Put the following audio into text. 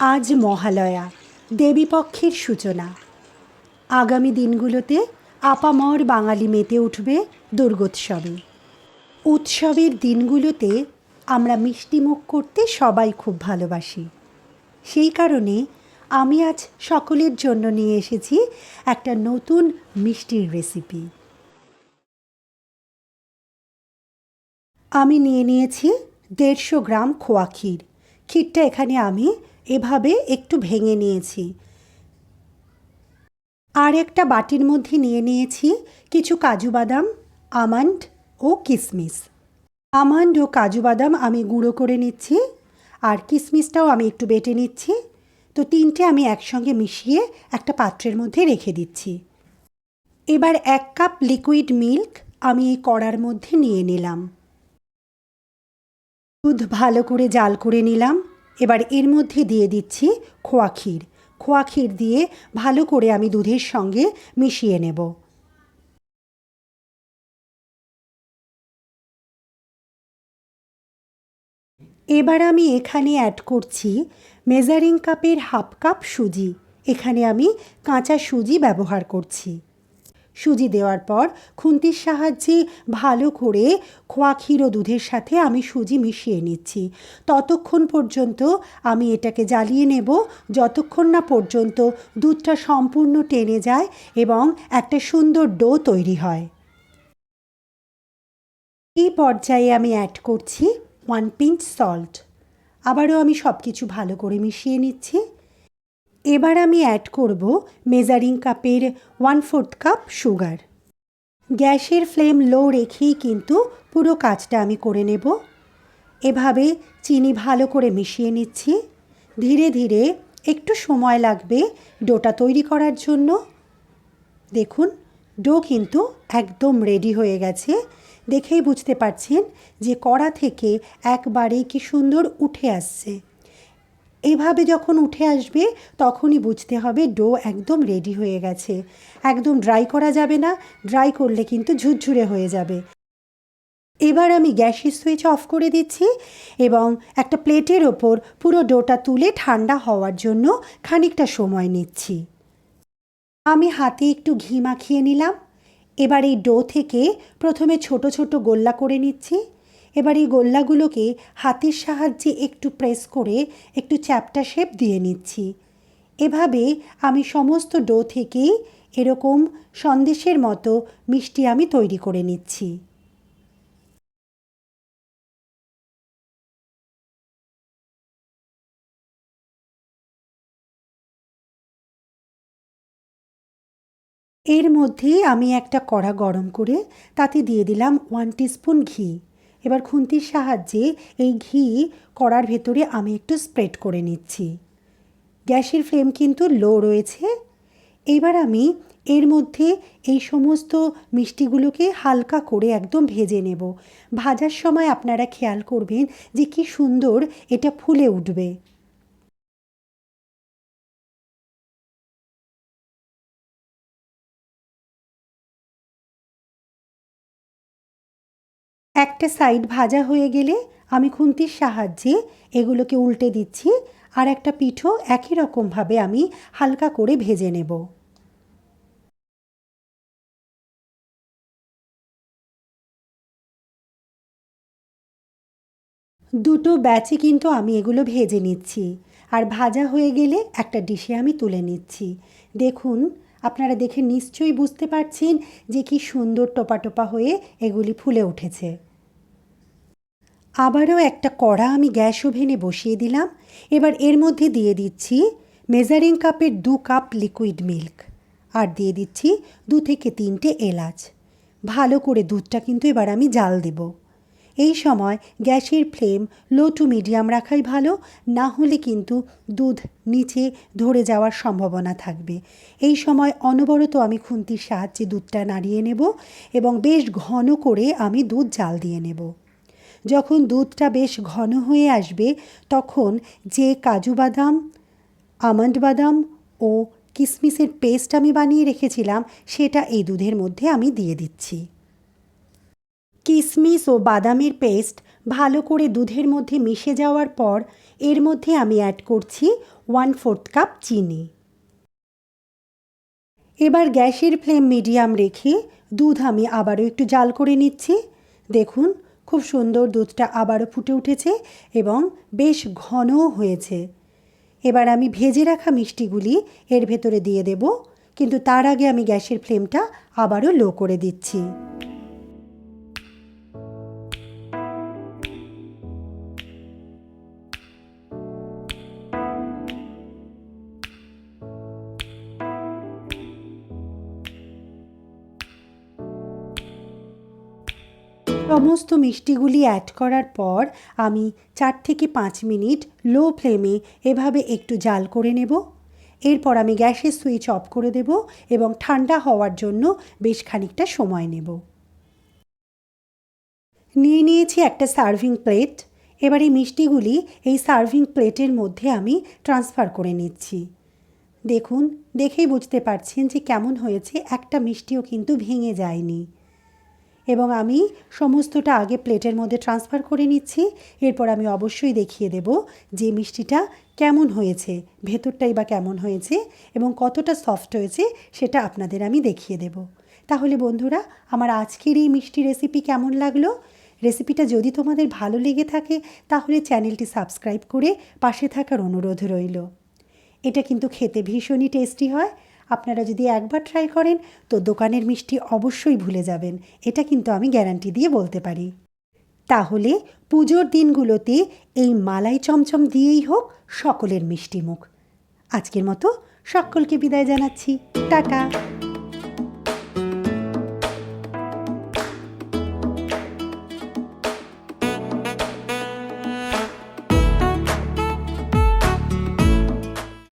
আজ মহালয়া দেবীপক্ষের সূচনা। আগামী দিনগুলোতে আপামর বাঙালি মেতে উঠবে দুর্গোৎসবে। উৎসবের দিনগুলোতে আমরা মিষ্টিমুখ করতে সবাই খুব ভালোবাসি। সেই কারণে আমি আজ সকলের জন্য নিয়ে এসেছি একটা নতুন মিষ্টির রেসিপি। আমি নিয়ে নিয়েছি দেড়শো গ্রাম খোয়া ক্ষীর। ক্ষীরটা এখানে আমি এভাবে একটু ভেঙে নিয়েছি। আর একটা বাটির মধ্যে নিয়ে নিয়েছি কিছু কাজু বাদাম, আমন্ড ও কিশমিশ আমন্ড ও কাজু বাদাম আমি গুঁড়ো করে নিচ্ছি আর কিশমিশটাও আমি একটু বেটে নিচ্ছি। তো তিনটে আমি একসঙ্গে মিশিয়ে একটা পাত্রের মধ্যে রেখে দিচ্ছি। এবার এক কাপ লিকুইড মিল্ক আমি এই কড়ার মধ্যে নিয়ে নিলাম। দুধ ভালো করে জাল করে নিলাম। এবার এর মধ্যে দিয়ে দিচ্ছি খোয়া ক্ষীর। খোয়া ক্ষীর দিয়ে ভালো করে আমি দুধের সঙ্গে মিশিয়ে নেব। এবার আমি এখানে অ্যাড করছি মেজারিং কাপের হাফ কাপ সুজি। এখানে আমি কাঁচা সুজি ব্যবহার করছি। সুজি দেওয়ার পর খুন্তির সাহায্যে ভালো করে খোয়া ক্ষীর দুধের সাথে আমি সুজি মিশিয়ে নিচ্ছি। ততক্ষণ পর্যন্ত আমি এটাকে জ্বালিয়ে নেব। যতক্ষণ না পর্যন্ত দুধটা সম্পূর্ণ টেনে যায় এবং একটা সুন্দর ডো তৈরি হয়। এই পর্যায়ে আমি অ্যাড করছি ওয়ান পিঞ্চ সল্ট আবারও আমি সব কিছু ভালো করে মিশিয়ে নিচ্ছি। এবার আমি অ্যাড করব মেজারিং কাপের ওয়ান ফোর্থ কাপ সুগার গ্যাসের ফ্লেম লো রেখেই কিন্তু পুরো কাজটা আমি করে নেব। এভাবে চিনি ভালো করে মিশিয়ে নিচ্ছি। ধীরে ধীরে একটু সময় লাগবে ডোটা তৈরি করার জন্য। দেখুন, ডো কিন্তু একদম রেডি হয়ে গেছে। দেখেই বুঝতে পারছেন যে কড়া থেকে একবারে কি সুন্দর উঠে আসছে। এভাবে যখন উঠে আসবে, তখনই বুঝতে হবে ডো একদম রেডি হয়ে গেছে। একদম ড্রাই করা যাবে না, ড্রাই করলে কিন্তু ঝুরঝুরে হয়ে যাবে। এবার আমি গ্যাসের সুইচ অফ করে দিচ্ছি এবং একটা প্লেটের ওপর পুরো ডোটা তুলে ঠান্ডা হওয়ার জন্য খানিকটা সময় নিচ্ছি। আমি হাতে একটু ঘি মাখিয়ে নিলাম। এবার এই ডো থেকে প্রথমে ছোট ছোট গোল্লা করে নিচ্ছি। এবার এই গোল্লাগুলোকে হাতের সাহায্যে একটু প্রেস করে একটু চ্যাপটা শেপ দিয়ে নিচ্ছি। এভাবে আমি সমস্ত ডো থেকেই এরকম সন্দেশের মতো মিষ্টি আমি তৈরি করে নিচ্ছি। এর মধ্যে আমি একটা কড়া গরম করে তাতে দিয়ে দিলাম ওয়ান টিস্পুন ঘি। এবার খুন্তির সাহায্যে এই ঘি কড়ার ভেতরে আমি একটু স্প্রেড করে নিচ্ছি। গ্যাসের ফ্লেম কিন্তু লো রয়েছে। এবার আমি এর মধ্যে এই সমস্ত মিষ্টিগুলোকে হালকা করে একদম ভেজে নেব। ভাজার সময় আপনারা খেয়াল করবেন যে কি সুন্দর এটা ফুলে উঠবে। একটা সাইড ভাজা হয়ে গেলে আমি খুন্তির সাহায্যে এগুলোকে উল্টে দিচ্ছি আর একটা পিঠো একই রকমভাবে আমি হালকা করে ভেজে নেব। দুটো ব্যাচে কিন্তু আমি এগুলো ভেজে নিচ্ছি আর ভাজা হয়ে গেলে একটা ডিশে আমি তুলে নিচ্ছি। দেখুন, আপনারা দেখে নিশ্চয়ই বুঝতে পারছেন যে কি সুন্দর টোপা টোপা হয়ে এগুলি ফুলে উঠেছে। আবারও একটা কড়া আমি গ্যাস ওভেনে বসিয়ে দিলাম। এবার এর মধ্যে দিয়ে দিচ্ছি মেজারিং কাপের দু কাপ লিকুইড মিল্ক আর দিয়ে দিচ্ছি দু থেকে তিনটে এলাচ। ভালো করে দুধটা কিন্তু এবার আমি জাল দেব। এই সময় গ্যাসের ফ্লেম লো টু মিডিয়াম রাখাই ভালো, না হলে কিন্তু দুধ নিচে ধরে যাওয়ার সম্ভাবনা থাকবে। এই সময় অনবরত আমি খুন্তির সাহায্যে দুধটা নাড়িয়ে নেব এবং বেশ ঘন করে আমি দুধ জাল দিয়ে নেব। যখন দুধটা বেশ ঘন হয়ে আসবে, তখন যে কাজু বাদাম, আমন্ড বাদাম ও কিশমিশের পেস্ট আমি বানিয়ে রেখেছিলাম, সেটা এই দুধের মধ্যে আমি দিয়ে দিচ্ছি। কিশমিশ ও বাদামের পেস্ট ভালো করে দুধের মধ্যে মিশে যাওয়ার পর, এর মধ্যে আমি অ্যাড করছি ওয়ান ফোর্থ কাপ চিনি। এবার গ্যাসের ফ্লেম মিডিয়াম রেখে দুধ আমি আবারও একটু জাল করে নিচ্ছি। দেখুন খুব সুন্দর দুধটা আবারও ফুটে উঠেছে এবং বেশ ঘনও হয়েছে। এবার আমি ভেজে রাখা মিষ্টিগুলি এর ভেতরে দিয়ে দেব, কিন্তু তার আগে আমি গ্যাসের ফ্লেমটা আবারও লো করে দিচ্ছি। সমস্ত মিষ্টিগুলি অ্যাড করার পর আমি চার থেকে পাঁচ মিনিট লো ফ্লেমে এভাবে একটু জাল করে নেব। এরপর আমি গ্যাসের সুইচ অফ করে দেব এবং ঠান্ডা হওয়ার জন্য বেশ খানিকটা সময় নেব। নিয়ে নিয়েছি একটা সার্ভিং প্লেট এবার এই মিষ্টিগুলি এই সার্ভিং প্লেটের মধ্যে আমি ট্রান্সফার করে নিচ্ছি। দেখুন, দেখেই বুঝতে পারছেন যে কেমন হয়েছে, একটা মিষ্টিও কিন্তু ভেঙে যায়নি। এবং আমি সমস্তটা আগে প্লেটের মধ্যে ট্রান্সফার করে নিচ্ছি। এরপর আমি অবশ্যই দেখিয়ে দেব যে মিষ্টিটা কেমন হয়েছে, ভেতরটাই বা কেমন হয়েছে এবং কতটা সফট হয়েছে সেটা আপনাদের আমি দেখিয়ে দেব। তাহলে বন্ধুরা, আমার আজকের এই মিষ্টি রেসিপি কেমন লাগল? রেসিপিটা যদি তোমাদের ভালো লেগে থাকে, তাহলে চ্যানেলটি সাবস্ক্রাইব করে পাশে থাকার অনুরোধ রইল। এটা কিন্তু খেতে ভীষণই টেস্টি হয়। আপনারা যদি একবার ট্রাই করেন, তো দোকানের মিষ্টি অবশ্যই ভুলে যাবেন। এটা কিন্তু আমি গ্যারান্টি দিয়ে বলতে পারি। তাহলে পুজোর দিনগুলোতে এই মালাই চমচম দিয়েই হোক সকলের মিষ্টি মুখ আজকের মতো সকলকে বিদায় জানাচ্ছি। টাটা!